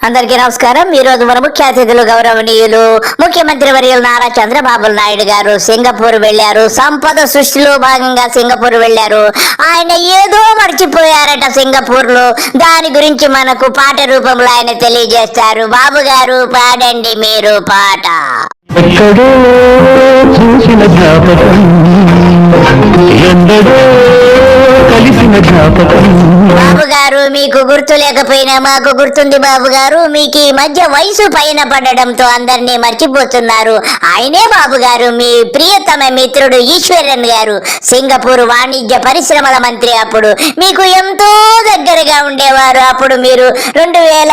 అందరికీ నమస్కారం. ఈ రోజు మన ముఖ్య అతిథులు గౌరవనీయులు ముఖ్యమంత్రి వర్యులు నారా చంద్రబాబు నాయుడు గారు సింగపూర్ వెళ్ళారు సంపద సృష్టిలో భాగంగా సింగపూర్ వెళ్ళారు ఆయన ఏదో మర్చిపోయారట సింగపూర్లో దాని గురించి మనకు పాట రూపంలో ఆయన తెలియజేస్తారు. బాబు గారు పాడండి మీరు పాట. ఎక్కడో చూసిన జ్ఞాపకం ఎందరో కలిసిన జ్ఞాపకం బాబు గారు మీకు గుర్తు లేకపోయినా మాకు గుర్తుంది బాబు గారు మీకు ఈ మధ్య వయసు పైన పడడంతో అందరినీ మర్చిపోతున్నారు. ఆయనే బాబు గారు మీ ప్రియతమ మిత్రుడు ఈశ్వరన్ గారు. సింగపూర్ వాణిజ్య పరిశ్రమల మంత్రి అప్పుడు మీకు ఎంతో దగ్గరగా ఉండేవారు. అప్పుడు మీరు రెండు వేల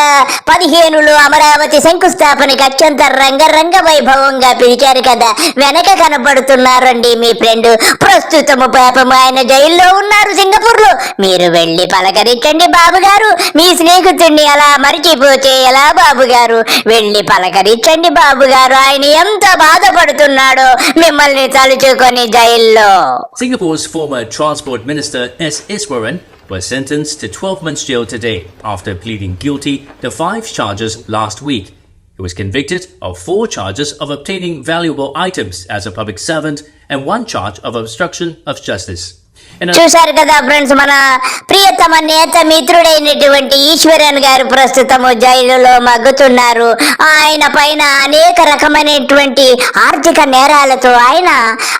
పదిహేనులో అమరావతి శంకుస్థాపనకి అత్యంత రంగరంగ వైభవంగా పిలిచారు కదా. వెనక కనబడుతున్నారండి మీ ఫ్రెండ్. ప్రస్తుతము పాపం ఆయన జైల్లో ఉన్నారు సింగ లో మీరు వెళ్ళి పలకరించండి బాబు గారు మీ స్నేహితుడిని అలా మరిచిపోతే ఎలా బాబు గారు వెళ్ళి పలకరించండి బాబు గారు ఆయన ఎంత బాధపడుతున్నాడో మిమ్మల్ని తలుచుకొని జైల్లో Singapore's former Transport Minister S. Iswaran was sentenced to 12 months jail today after pleading guilty to five charges last week. He was convicted of four charges of obtaining valuable items as a public servant and one charge of obstruction of justice. Uh, చూశారు కదా friends మన ప్రియతమ నేత మిత్రుడైనటువంటి ఈశ్వరన్ గారు ప్రస్తుతము జైలులో మగ్గుతున్నారు. ఆయన పైన అనేక రకమైనటువంటి ఆర్థిక నేరాలతో ఆయన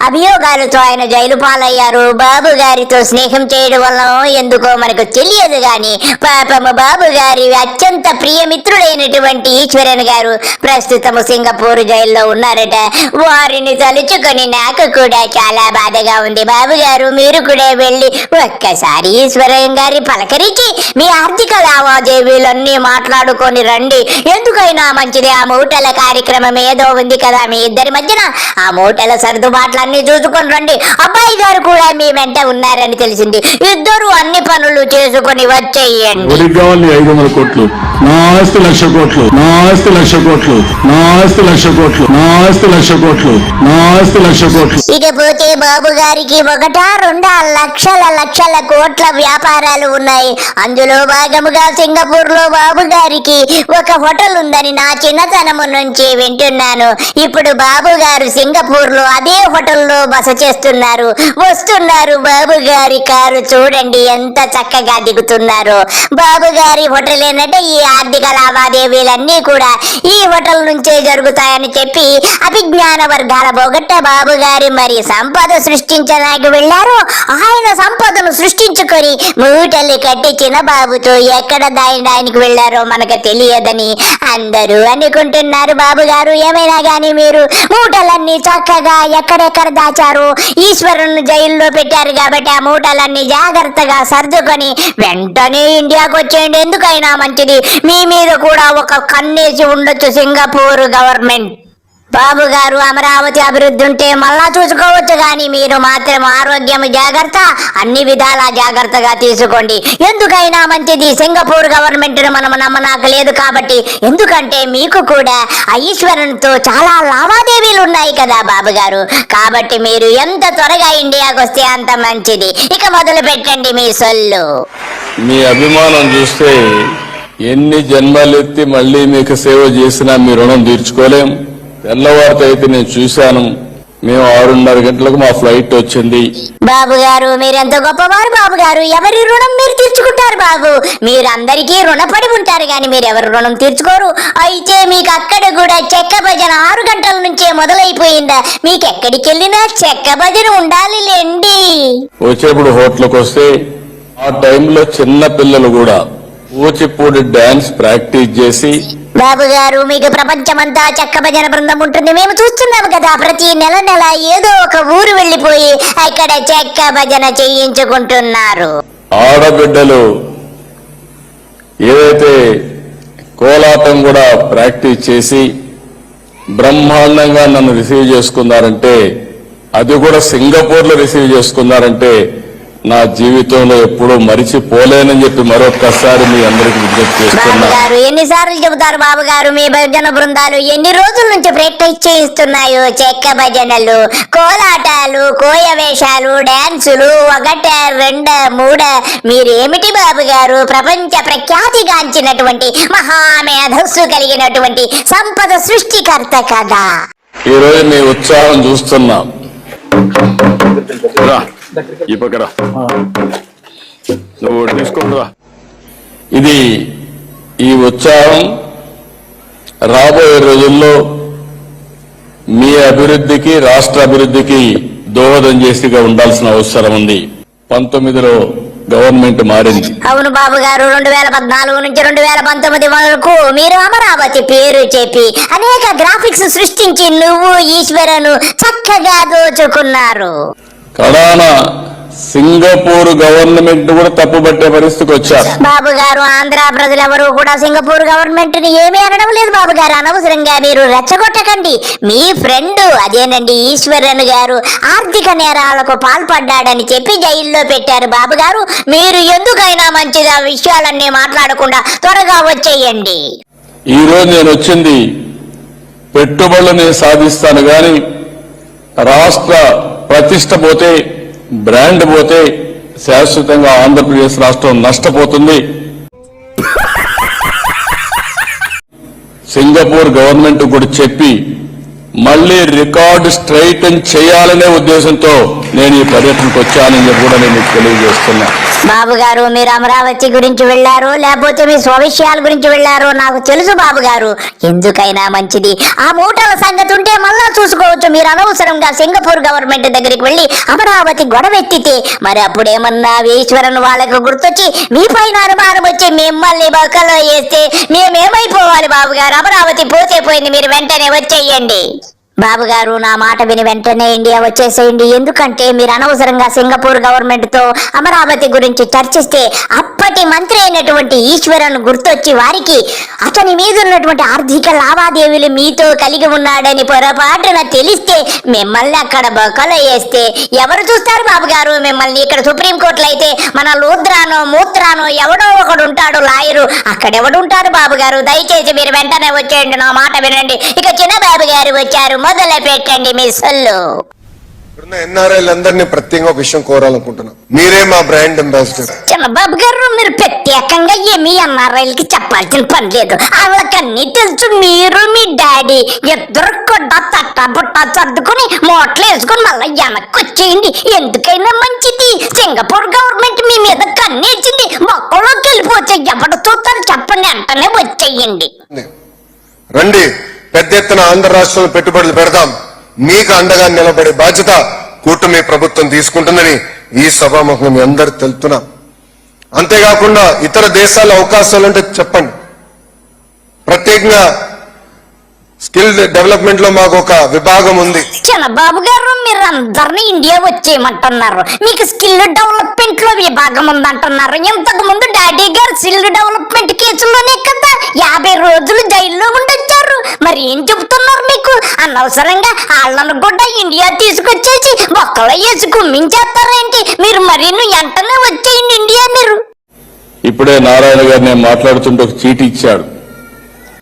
అభియోగాలతో ఆయన జైలు పాలయ్యారు. బాబు గారితో స్నేహం చేయడం వల్ల ఎందుకో మనకు తెలియదు గాని పాపము బాబు గారి అత్యంత ప్రియమిత్రుడైనటువంటి ఈశ్వరన్ గారు ప్రస్తుతము సింగపూర్ జైల్లో ఉన్నారట. వారిని తలుచుకొని నాకు కూడా చాలా బాధగా ఉంది. బాబు గారు మీరు కూడా వెళ్ళి ఒక్కసారి ఈశ్వరయ్య గారి పలకరించి మీ ఆర్థిక లావాదేవీలన్నీ మాట్లాడుకొని రండి. ఎందుకైనా మంచిది? ఆ మూటల కార్యక్రమం ఏదో ఉంది కదా మీ ఇద్దరి మధ్యన. ఆ మూటల సర్దుబాట్లన్నీ చూసుకొని రండి. అబ్బాయి గారు కూడా మీ వెంట ఉన్నారని తెలిసింది. ఇద్దరు అన్ని పనులు చేసుకొని వచ్చేయండి. కావాలి ఐదు వందల కోట్లు. నా ఆస్తి లక్ష కోట్లు. నా ఆస్తి లక్ష కోట్లు. నా ఆస్తి లక్ష కోట్లు. నా ఆస్తి లక్ష కోట్లు. నా ఆస్తి లక్ష కోట్లు. ఇకపోతే బాబు గారికి ఒకటా రెండా? లక్షల లక్షల కోట్ల వ్యాపారాలు ఉన్నాయి. అందులో భాగముగా సింగపూర్లో బాబు గారికి ఒక హోటల్ ఉందని నా చిన్నతనము నుంచి వింటున్నాను. ఇప్పుడు బాబు గారు సింగపూర్లో అదే హోటల్లో బస చేస్తున్నారు. వస్తున్నారు బాబు గారి కారు చూడండి ఎంత చక్కగా దిగుతున్నారు. బాబు గారి హోటల్ ఏంటంటే ఈ ఆర్థిక లావాదేవీలన్నీ కూడా ఈ హోటల్ నుంచే జరుగుతాయని చెప్పి అభిజ్ఞాన వర్గాల బొగట్ట బాబు గారి మరి సంపద సృష్టించడానికి వెళ్ళారు ఆయన సంపదను సృష్టించుకొని మూటలు కట్టి చిన్నబాబుతో ఎక్కడ దాయడానికి వెళ్ళారో మనకు తెలియదని అందరూ అనుకుంటున్నారు బాబు గారు. ఏమైనా గాని మీరు మూటలన్నీ చక్కగా ఎక్కడెక్కడ దాచారు ఈశ్వరుని జైల్లో పెట్టారు కాబట్టి ఆ మూటలన్నీ జాగ్రత్తగా సర్దుకొని వెంటనే ఇండియాకు వచ్చేయండి. ఎందుకైనా మంచిది. మీ మీద కూడా ఒక కన్నేసి ఉండొచ్చు సింగపూర్ గవర్నమెంట్. బాబు గారు అమరావతి అభివృద్ధి ఉంటే మళ్ళా చూసుకోవచ్చు కానీ మీరు మాత్రం ఆరోగ్యం జాగ్రత్త అన్ని విధాలా జాగ్రత్తగా తీసుకోండి. ఎందుకైనా మంచిది. సింగపూర్ గవర్నమెంట్ మనం నమ్మనాక లేదు కాబట్టి. ఎందుకంటే మీకు కూడా ఆ ఈశ్వరునితో చాలా లావాదేవీలు ఉన్నాయి కదా బాబు గారు. కాబట్టి మీరు ఎంత త్వరగా ఇండియాకు వస్తే అంత మంచిది. ఇక మొదలు పెట్టండి మీ సొల్లు. మీ అభిమానం చూస్తే ఎన్ని జన్మలెత్తి మళ్ళీ మీకు సేవ చేసినా మీ రుణం తీర్చుకోలేం. తెల్లవారితో అయితే నేను చూశాను. మేము ఆరున్నర గంటలకు మా ఫ్లైట్ వచ్చింది. బాబు గారు మీరెంత గొప్పవారు బాబు గారు? ఎవరి రుణం మీరు తీర్చుకుంటారు బాబు? మీరందరికీ రుణపడి ఉంటారు కానీ మీరు ఎవరు రుణం తీర్చుకోరు? అయితే మీకు అక్కడ కూడా చెక్క భజన ఆరు గంటల నుంచే మొదలైపోయిందా. మీకు ఎక్కడికి వెళ్ళినా చెక్క భజన ఉండాలి లేండి. వచ్చేప్పుడు హోటల్కి వస్తే ఆ టైంలో చిన్న పిల్లలు కూడా కూచిపూడి డాన్స్ ప్రాక్టీస్ చేసి బాబు గారు మీకు ప్రపంచమంతా చెక్క భజన బృందం ఉంటుంది. మేము చూస్తున్నాము కదా ప్రతి నెల నెల ఏదో ఒక ఊరు వెళ్ళిపోయి అక్కడ చెక్క భజన చేయించుకుంటున్నారు. ఆడబిడ్డలు ఏదైతే కోలాటం కూడా ప్రాక్టీస్ చేసి బ్రహ్మాండంగా నన్ను రిసీవ్ చేసుకున్నారంటే అది కూడా సింగపూర్లో రిసీవ్ చేసుకున్నారంటే నా జీవితంలో ఎప్పుడూ మరిచిపోలేనని చెప్పి మరొక్కసారి మీ అందరికి విజ్ఞప్తి చేస్తున్నా. ఎన్నిసార్లు చెబుతారు బాబు గారు మీ భజన బృందాలు ఎన్ని రోజుల నుంచి ప్రాక్టీస్ చేయిస్తున్నాయో చెక్క భజనలు కోలాటాలు కోయ వేషాలు డాన్సులు ఒకట రెండ మూడ. మీరేమిటి బాబు గారు ప్రపంచ ప్రఖ్యాతిగాంచినటువంటి మహామేధస్సు కలిగినటువంటి సంపద సృష్టికర్త కదా. ఈ రోజు మీ ఉత్సాహం చూస్తున్నాం. ఈ పక్కన. నువ్వు తీసుకుంటురా ఇది ఈ ఉత్సాహం రాబోయే రోజుల్లో మీ అభివృద్ధికి రాష్ట్ర అభివృద్ధికి దోహదం చేసిగా ఉండాల్సిన అవసరం ఉంది. పంతొమ్మిదిలో గవర్నమెంట్ మారింది. అవును బాబు గారు రెండు వేల పద్నాలుగు నుంచి రెండు వేల పంతొమ్మిది వరకు మీరు అమరావతి పేరు చెప్పి అనేక గ్రాఫిక్స్ సృష్టించి నువ్వు ఈశ్వరను చక్కగా దోచుకున్నారు. కడాన సింగపూర్ గవర్నమెంట్ కూడా తప్పుపట్టే పరిస్థితికి వచ్చారు. బాబు గారు ఆంధ్ర ప్రజలు ఎవరు కూడా సింగపూర్ గవర్నమెంట్ని ఏమీ అనడం లేదు బాబు గారు. అనవసరంగా మీరు రెచ్చగొట్టకండి. మీ ఫ్రెండ్ అదేనండి ఈశ్వరన్ గారు ఆర్థిక నేరాలకు పాల్పడ్డాడని చెప్పి జైల్లో పెట్టారు బాబు గారు. మీరు ఎందుకైనా మంచిది ఆ విషయాలన్నీ మాట్లాడకుండా త్వరగా వచ్చేయండి. ఈ రోజు నేను వచ్చింది పెట్టుబడులు నేను సాధిస్తాను గాని రాష్ట్ర ప్రతిష్ట పోతే బ్రాండ్ పోతే శాశ్వతంగా ఆంధ్రప్రదేశ్ రాష్ట్రం నష్టపోతుంది. సింగపూర్ గవర్నమెంట్ కూడా చెప్పి మళ్ళీ రికార్డు స్ట్రైటన్ చేయాలనే ఉద్దేశంతో నేను ఈ పర్యటనకు వచ్చానని కూడా నేను తెలియజేస్తున్నాను తెలియజేస్తున్నా. బాబు గారు మీరు అమరావతి గురించి వెళ్ళారు లేకపోతే మీ స్వవిషయాల గురించి వెళ్ళారు నాకు తెలుసు బాబు గారు. ఎందుకైనా మంచిది. ఆ మూటల సంగతి ఉంటే మళ్ళా చూసుకోవచ్చు. మీరు అనవసరంగా సింగపూర్ గవర్నమెంట్ దగ్గరికి వెళ్ళి అమరావతి గొడవెత్తితే మరి అప్పుడేమన్నా ఈశ్వరన్ వాళ్ళకు గుర్తొచ్చి మీ పైన అనుమానం వచ్చి మిమ్మల్ని బొక్కలో వేస్తే మేమేమైపోవాలి బాబు గారు? అమరావతి పోతే పోయింది మీరు వెంటనే వచ్చేయండి. బాబు గారు నా మాట విని వెంటనే ఇండియా వచ్చేసేయండి. ఎందుకంటే మీరు అనవసరంగా సింగపూర్ గవర్నమెంట్తో అమరావతి గురించి చర్చిస్తే అప్పటి మంత్రి అయినటువంటి ఈశ్వరన్ గుర్తొచ్చి వారికి అతని మీద ఉన్నటువంటి ఆర్థిక లావాదేవీలు మీతో కలిగి ఉన్నాడని పొరపాటున తెలిస్తే మిమ్మల్ని అక్కడ బొక్కలో వేస్తే ఎవరు చూస్తారు బాబు గారు మిమ్మల్ని ఇక్కడ సుప్రీంకోర్టులో అయితే మన లూద్రానో మూత్రానో ఎవడో ఒకడు ఉంటాడు లాయరు. అక్కడెవడు ఉంటారు బాబు గారు దయచేసి మీరు వెంటనే వచ్చేయండి. నా మాట వినండి. ఇక చిన్న బాబు గారు వచ్చారు. మొదలు పెట్టండి మీ సొల్లు. ఇప్పుడున్న ఎన్ఆర్ఐలు అందరినీ ప్రత్యేకంగా ఒక విషయం కోరాలనుకుంటున్నా. మీరే మా బ్రాండ్ అంబాసిడర్. చిన్నబాబు గారు మీరు ప్రత్యేకంగా ఏమీ ఎన్ఆర్ఐలకి చెప్పాల్సిన పని లేదు. వాళ్ళకన్నీ తెలుసు మీరు మీ డాడీ ఇద్దరు కూడా తట్ట బుట్ట సర్దుకుని మోట్లు వేసుకుని మళ్ళీ వెనక్కి వచ్చేయండి ఎందుకైనా మంచిది. సింగపూర్ గవర్నమెంట్ మీ మీద కన్నేసింది. మొక్కలోకి వెళ్ళిపోతే ఎవరు చూస్తారు? చెప్పండి వెంటనే వచ్చేయండి. రండి. పెద్ద ఎత్తున ఆంధ్ర రాష్ట్రంలో పెట్టుబడులు పెడదాం. మీకు అండగా నిలబడే బాధ్యత కూటమి ప్రభుత్వం తీసుకుంటుందని ఈ సభాముఖం మీ అందరు తెలుపుతున్నాం. అంతేకాకుండా ఇతర దేశాల అవకాశాలు అంటే చెప్పండి. ప్రత్యేకంగా స్కిల్ డెవలప్మెంట్లో మాకు ఒక విభాగం ఉంది. చిన్నబాబు గారు మీరు అందరినీ ఇండియా వచ్చేయమంటున్నారు. మీకు స్కిల్ డెవలప్మెంట్లో విభాగం ఉందంటున్నారు. ఇంతకు ముందు డాడీ గారు స్కిల్ డెవలప్మెంట్ కేసులోనే కదా యాభై రోజులు జైల్లో ఉండొచ్చారు. మరి ఏం చెబుతున్నారు మీకు? అనవసరంగా వాళ్ళను కూడా ఇండియా తీసుకొచ్చేసి ఒక్కలో వేసి కుమ్మించేస్తారేంటి మీరు మరి వెంటనే వచ్చేయండి ఇండియా మీరు. ఇప్పుడే నారాయణ గారు నేను మాట్లాడుతుంటే ఒక చీటీ ఇచ్చాడు.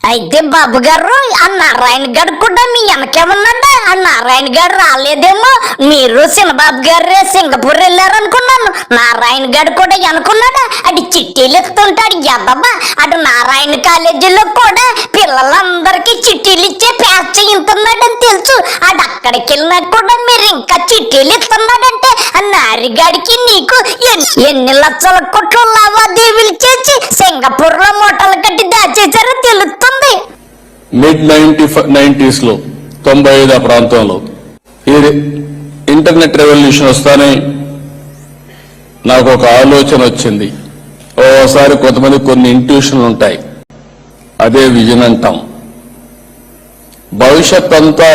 అయితే బాబు గారు ఆ నారాయణ గారు కూడా మీ వెనకేమన్నాడా ఆ నారాయణ గారు రాలేదేమో. మీరు సినబాబు గారు సింగపూర్ వెళ్ళారనుకున్నాను. నారాయణ గారు కూడా అనుకున్నాడా అది చిట్టీలు ఇస్తుంటాడు ఎదబ్బా అటు నారాయణ కాలేజీలో కూడా పిల్లలందరికీ చిట్టీలు ఇచ్చే ప్యాచ్ ఇంతున్నాడని తెలుసు. అటు అక్కడికి వెళ్ళినా కూడా మీరు ఇంకా చిట్టీలు ఇస్తున్నాడంటే ఆ నారిగాడికి నీకు ఎన్ని లక్షల కోట్ల లావాదేవీలు చేసి సింగపూర్లో మూటలు కట్టి దాచేశారో తెలుస్తుంది? మిడ్ నైన్టీ నైన్టీస్లో తొంభై ఐదు ఆ ప్రాంతంలో. ఈ ఇంటర్నెట్ రెవల్యూషన్ వస్తానే నాకు ఒక ఆలోచన వచ్చింది. ఓసారి కొంతమంది కొన్ని ఇంట్యూషన్లు ఉంటాయి. అదే విజన్ అంటాం. భవిష్యత్ అంతా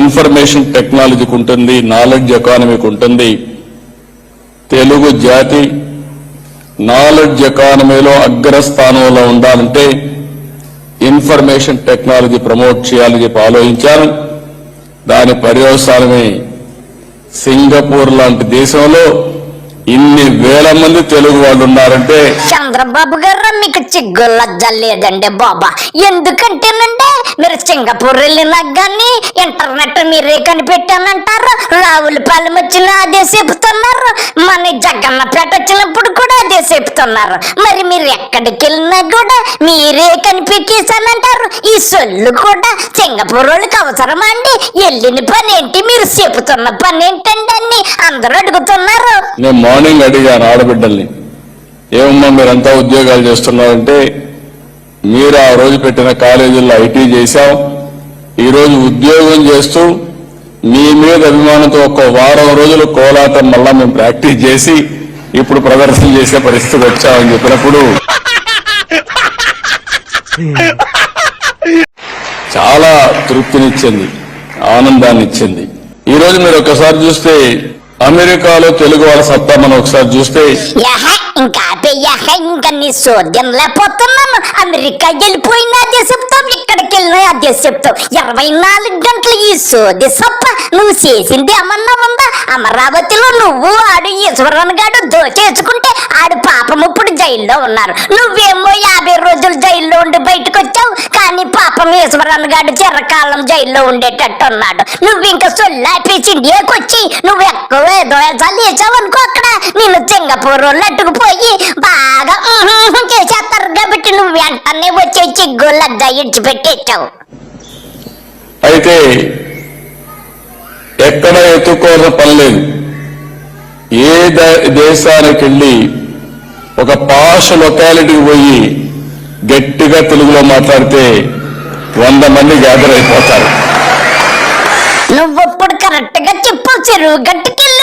ఇన్ఫర్మేషన్ టెక్నాలజీకి ఉంటుంది నాలెడ్జ్ ఎకానమీకి ఉంటుంది. తెలుగు జాతి నాలెడ్జ్ ఎకానమీలో అగ్రస్థానంలో ఉండాలంటే ఇన్ఫర్మేషన్ టెక్నాలజీ ప్రమోట్ చేయాలని చెప్పి ఆలోచించాను. దాని పర్యవసానమే సింగపూర్ లాంటి దేశంలో ఇన్ని వేల మంది తెలుగు వాళ్ళు ఉన్నారంటే చంద్రబాబు గారు మీకు చిగ్గు లజ్జ లేదండి బాబా. ఎందుకంటేనండి మీరు సింగపూర్ వెళ్ళినా కానీ ఇంటర్నెట్ మీరే కనిపెట్టానంటారు. రావులపాలెం వచ్చిన అదే చెప్తున్నారు. మన జగన్నపేట వచ్చినప్పుడు కూడా అదే చెప్తున్నారు. మరి మీరు ఎక్కడికి వెళ్ళినా కూడా మీరే కనిపెట్టేశానంటారు. ఈ సొల్లు కూడా సింగపూర్ వాళ్ళకి అవసరమా అండి? వెళ్ళిన పని ఏంటి మీరు చెబుతున్న పని ఏంటండి అని అందరూ అడుగుతున్నారు. నేను మార్నింగ్ అడిగాను ఆడబిడ్డల్ని ఏమమ్మా మీరంతా ఉద్యోగాలు చేస్తున్నారంటే మీరు ఆ రోజు పెట్టిన కాలేజీల్లో ఐటీ చేశాం ఈరోజు ఉద్యోగం చేస్తూ మీ మీద అభిమానంతో ఒక వారం రోజులు కోలాటం మళ్ళా మేము ప్రాక్టీస్ చేసి ఇప్పుడు ప్రదర్శన చేసే పరిస్థితి వచ్చామని చెప్పినప్పుడు చాలా తృప్తినిచ్చింది ఆనందాన్ని ఇచ్చింది ఈరోజు మీరు ఒకసారి చూస్తే అమెరికాలో తెలుగు వాళ్ళ సత్తా మనం ఒకసారి చూస్తే యహ ఇంకా ఆపేయహ ఇంకా నీ సోద్యం లేకపోతున్నాను. అమెరికా వెళ్ళిపోయిన అదే చెప్తావు ఇక్కడికి వెళ్ళినా అదే చెప్తావు ఇరవై నాలుగు గంటలు ఈ సోది సప్ప. నువ్వు చేసింది ఏమన్నా ఉందా? అమరావతిలో నువ్వు ఆడు ఈశ్వరన్ గాడు దోచేసుకుంటే ఆడు పాపం ఇప్పుడు జైల్లో ఉన్నారు. నువ్వేమో యాభై రోజులు జైల్లో ఉండి బయటకు వచ్చావు కానీ పాపం ఈశ్వరన్ గాడు చిరకాలం జైల్లో ఉండేటట్టు ఉన్నాడు నువ్వు ఇంకా సొల్లాపేసి ఇండియాకి వచ్చి నువ్వు ఎక్కువ ఏదో వేసావు అనుకో అక్కడ. నిన్ను సింగపూర్ లట్టుకుపోయి బాగా చేసేస్తారు కాబట్టి నువ్వు వెంటనే వచ్చే చిగ్గులద్దా ఇడిచిపెట్టేచ్చావు. అయితే ఎక్కడ ఎత్తుకోవాల్సిన పని లేదు. ఏ ద- దేశానికి వెళ్ళి ఒక పాష లొకాలిటీకి పోయి గట్టిగా తెలుగులో మాట్లాడితే వంద మంది గ్యాదర్ అయిపోతారు. నువ్వు ఇప్పుడు కరెక్ట్గా చెప్పు చెరువు గట్టుకెళ్ళి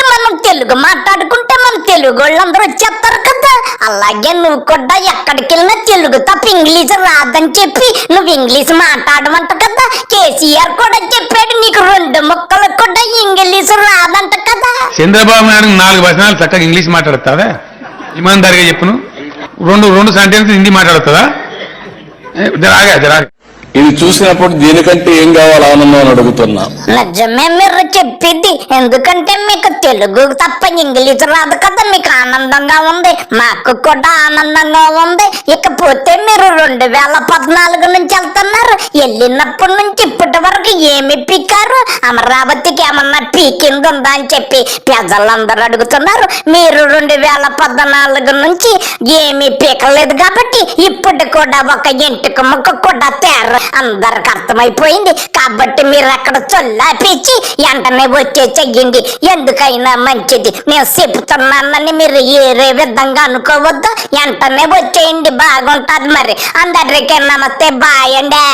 తెలుగు మాట్లాడుకుంటే మన తెలుగు వాళ్ళందరూ వచ్చేస్తారు కదా. అలాగే నువ్వు కూడా ఎక్కడికి వెళ్ళినా తెలుగు తప్ప ఇంగ్లీష్ రాదని చెప్పి నువ్వు ఇంగ్లీష్ మాట్లాడమంట కదా. కేసీఆర్ కూడా చెప్పాడు నీకు రెండు ముక్కలు కూడా ఇంగ్లీష్ రాదంట కదా. చంద్రబాబు నాయుడు నాలుగు వచనాలు చక్కగా ఇంగ్లీష్ మాట్లాడుతుందా ఇమాందారిగా చెప్పును రెండు రెండు సెంటెన్స్ హిందీ మాట్లాడుతుందా జరాగా జరాగా ఇది చూసినప్పుడు దీనికంటే ఏం కావాలి ఆనందం అని అడుగుతున్నా. నిజమే మీరు చెప్పింది. ఎందుకంటే మీకు తెలుగు తప్ప ఇంగ్లీష్ రాదు కదా మీకు ఆనందంగా ఉంది మాకు కూడా ఆనందంగా ఉంది. ఇకపోతే మీరు రెండు వేల పద్నాలుగు నుంచి వెళ్తున్నారు. వెళ్ళినప్పటి నుంచి ఇప్పటి వరకు ఏమి పీకారు? అమరావతికి ఏమన్నా పీకింది ఉందా అని చెప్పి ప్రజలందరూ అడుగుతున్నారు. మీరు రెండు వేల పద్నాలుగు నుంచి ఏమీ పీకలేదు కాబట్టి ఇప్పుడు కూడా ఒక ఇంటికి ముక్క కూడా తేర అందరికి అర్థమైపోయింది కాబట్టి మీరు అక్కడ చొల్లాపించి వెంటనే వచ్చే చెయ్యండి. ఎందుకైనా మంచిది. నేను చెప్తున్నానని మీరు ఏరే విధంగా అనుకోవద్దు. వెంటనే వచ్చేయండి. బాగుంటుంది మరి. అందరికీ నమస్తే. బాయ్ అండి.